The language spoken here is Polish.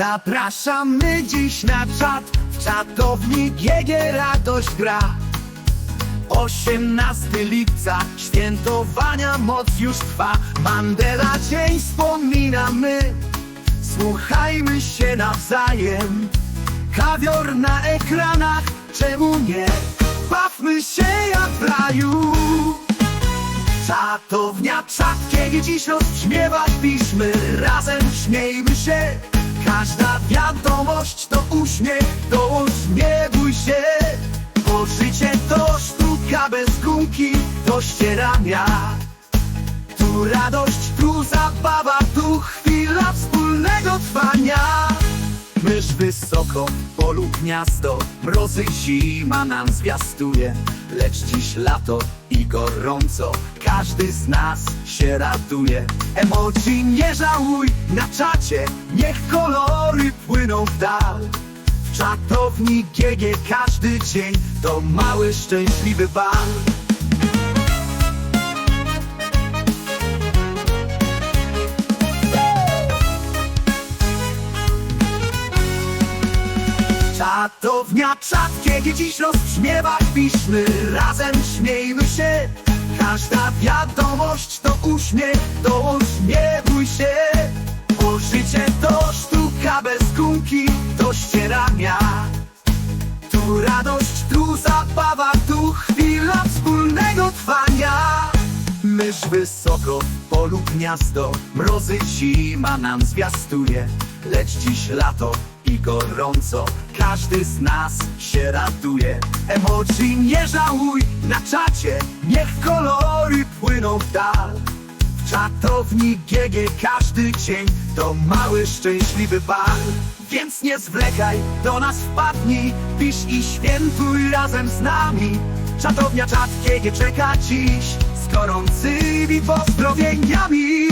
Zapraszamy dziś na czat. W czatowni GG Radość gra. 18 lipca Świętowania moc już trwa. Mandela dzień wspominamy. Słuchajmy się nawzajem. Kawior na ekranach Czemu nie? Bawmy się jak w raju. Czatownia czatkiego dziś rozbrzmiewać piszmy. Razem śmiejmy się Każda wiadomość to uśmiech Dołącz, nie bój się. Bo życie to sztuka bez gumki Do ścierania. Tu radość, tu zabawa Tu chwila wspólnego trwania. Mysz wysoko, polu gniazdo Mrozy zima nam zwiastuje. Lecz dziś lato gorąco Każdy z nas się raduje Emocji nie żałuj na czacie Niech kolory płyną w dal. W czatowni GG każdy dzień To mały szczęśliwy bal. Czatownia czatkiego dziś rozbrzmiewać piszmy Razem śmiejmy się. Każda wiadomość to uśmiech Dołącz, nie bój się. Bo życie to sztuka bez gumki Do ścierania. Tu radość, tu zabawa Tu chwila wspólnego trwania. Mysz wysoko, polu gniazdo Mrozy zima nam zwiastuje. Lecz dziś lato i gorąco. Każdy z nas się raduje Emocji nie żałuj na czacie Niech kolory płyną w dal. W czatowni GG każdy dzień To mały szczęśliwy bal. Więc nie zwlekaj, do nas wpadnij Pisz i świętuj razem z nami. Czatownia czat GG czeka dziś Z gorącymi pozdrowieniami!